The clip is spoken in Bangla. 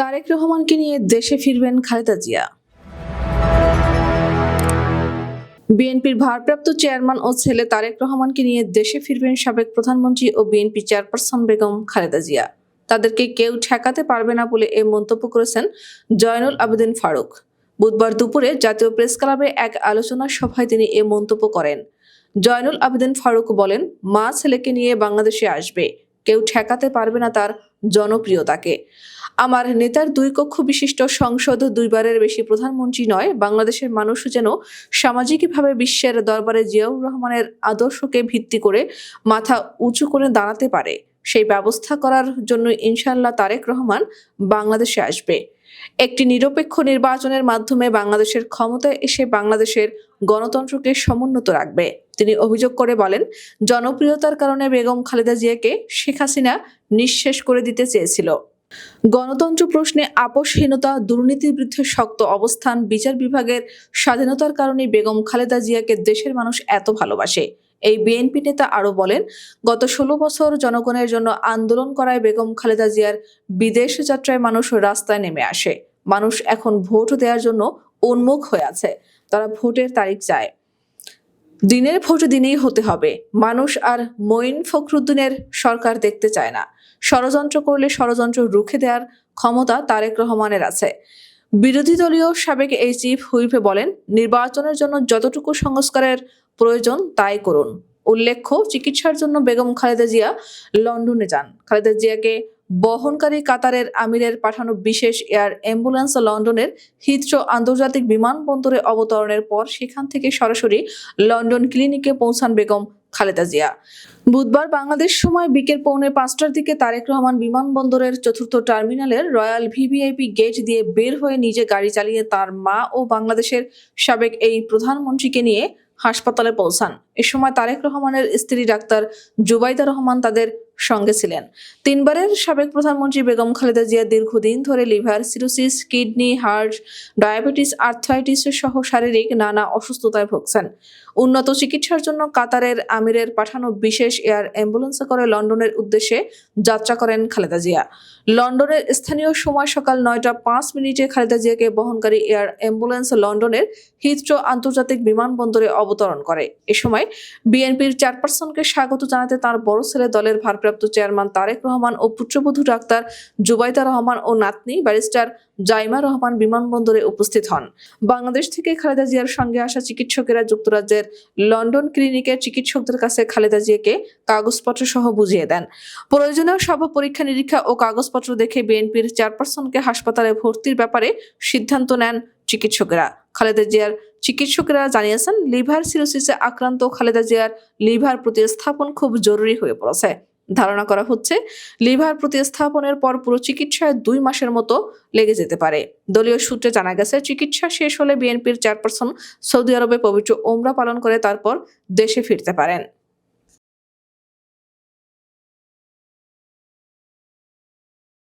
তারেক রহমানকে নিয়ে দেশে ফিরবেন খালেদা জিয়া। বিএনপির ভারপ্রাপ্ত চেয়ারম্যান ও ছেলে তারেক রহমানকে নিয়ে দেশে ফিরবেন সাবেক প্রধানমন্ত্রী ও বিএনপি চেয়ারপারসন বেগম খালেদা জিয়া। তাদেরকে কেউ ঠেকাতে পারবে না বলে এ মন্তব্য করেছেন জয়নুল আবেদিন ফারুক। বুধবার দুপুরে জাতীয় প্রেস ক্লাবে এক আলোচনা সভায় তিনি এ মন্তব্য করেন। জয়নুল আবেদিন ফারুক বলেন, মা ছেলেকে নিয়ে বাংলাদেশে আসবে। কেউ ঠেকাতে পারবে না তার জনপ্রিয়তাকে। আমার নেতার দুই কক্ষ বিশিষ্ট সংসদ দুইবারের বেশি প্রধানমন্ত্রী নয়, বাংলাদেশের মানুষ যেন সামাজিকভাবে বিশ্বের দরবারে জিয়াউর রহমানের আদর্শকে ভিত্তি করে মাথা উঁচু করে দাঁড়াতে পারে। সেই ব্যবস্থা করার জন্য ইনশাল্লাহ তারেক রহমান বাংলাদেশে আসবে। একটি নিরপেক্ষ নির্বাচনের মাধ্যমে বাংলাদেশের ক্ষমতায় এসে বাংলাদেশের গণতন্ত্রকে সমুন্নত রাখবে। তিনি অভিযোগ করে বলেন, জনপ্রিয়তার কারণে বেগম খালেদা জিয়াকে শেখ হাসিনা নিঃশেষ করে দিতে চেয়েছিল। গণতন্ত্র প্রশ্নে আপোষহীনতা, দুর্নীতির বিরুদ্ধে শক্ত অবস্থান, বিচার বিভাগের স্বাধীনতার কারণে বেগম খালেদা জিয়াকে দেশের মানুষ এত ভালোবাসে। এই বিএনপি নেতা আরও বলেন, গত ষোলো বছর জনগণের জন্য আন্দোলন করায় বেগম খালেদা জিয়ার বিদেশ যাত্রায় মানুষ রাস্তায় নেমে আসে। মানুষ এখন ভোট দেওয়ার জন্য উন্মুখ হয়ে আছে। তারা ভোটের তারিখ চায়। দিনের ভোট দিনেই হতে হবে। মানুষ আর মঈন ফখরুদ্দিনের সরকার দেখতে চায় না। ষড়যন্ত্র করলে ষড়যন্ত্র রুখে দেওয়ার ক্ষমতা তারেক রহমানের আছে। বিরোধী দলীয় সাবেক এই চিফ হুইপে বলেন, নির্বাচনের জন্য যতটুকু সংস্কারের প্রয়োজন তাই করুন। উল্লেখ্য, চিকিৎসার জন্য বেগম খালেদা জিয়া লন্ডনে যান। খালেদা জিয়াকে বহনকারী কাতারের আমিরের পাঠানো বিশেষ এয়ার অ্যাম্বুলেন্স লন্ডনের হিথ্রো আন্তর্জাতিক বিমানবন্দরে অবতরণের পর সেখান থেকে সরাসরি লন্ডন ক্লিনিকে পৌঁছান বেগম খালেদা জিয়া। বুধবার বাংলাদেশ সময় বিকেল পৌনে পাঁচটার দিকে তারেক রহমান বিমানবন্দরের চতুর্থ টার্মিনালের রয়্যাল ভিভিআইপি গেট দিয়ে বের হয়ে নিজে গাড়ি চালিয়ে তার মা ও বাংলাদেশের সাবেক এই প্রধানমন্ত্রীকে নিয়ে হাসপাতালে পৌঁছান। এ সময় তারেক রহমানের স্ত্রী ডাক্তার জুবাইদা রহমান তাদের সঙ্গে ছিলেন। তিনবারের সাবেক প্রধানমন্ত্রী বেগম খালেদা জিয়া দীর্ঘদিন ধরে liver, cirrhosis, kidney, heart, diabetes, arthritis সহ শারীরিক নানা অসুস্থতায় ভুগছেন। উন্নত চিকিৎসার জন্য কাতারের আমিরের পাঠানো বিশেষ এয়ার অ্যাম্বুলেন্সে করে লন্ডনের উদ্দেশ্যে যাত্রা করেন খালেদা জিয়া। লন্ডনের স্থানীয় সময় সকাল নয়টা পাঁচ মিনিটে খালেদা জিয়াকে বহনকারী এয়ার অ্যাম্বুলেন্স লন্ডনের হিথ্রো আন্তর্জাতিক বিমানবন্দরে অবতরণ করে। এ সময় বিএনপির চেয়ারপারসনকে স্বাগত জানাতে তার বড় ছেলে দলের ভারপ্রাপ্ত চেয়ারম্যান তারেক রহমান ও পুত্রবধূ ডাক্তার জুবাইদা রহমান ও নাতনি ব্যারিস্টার জাইমা রহমান বিমানবন্দরে উপস্থিত হন। বাংলাদেশ থেকে খালেদা জিয়ার সঙ্গে আসা চিকিৎসকেরা যুক্তরাজ্যের লন্ডন ক্লিনিকের চিকিৎসকদের কাছে খালেদা জিয়াকে কাগজপত্র সহ বুঝিয়ে দেন। প্রয়োজনীয় সব পরীক্ষা নিরীক্ষা ও কাগজপত্র দেখে বিএনপির চেয়ারপারসনকে হাসপাতালে ভর্তির ব্যাপারে সিদ্ধান্ত নেন চিকিৎসকেরা। খালেদা জিয়ার চিকিৎসকেরা জানিয়েছেন, লিভার সিরোসিসে আক্রান্ত খালেদা জিয়ার লিভার প্রতিস্থাপন খুব জরুরি হয়ে পড়েছে। ধারণা করা হচ্ছে লিভার প্রতিস্থাপনের পর পুরো চিকিৎসায় দুই মাসের মতো লেগে যেতে পারে। দলীয় সূত্রে জানা গেছে, চিকিৎসা শেষ হলে বিএনপির চেয়ারপারসন সৌদি আরবে পবিত্র ওমরা পালন করে তারপর দেশে ফিরতে পারেন।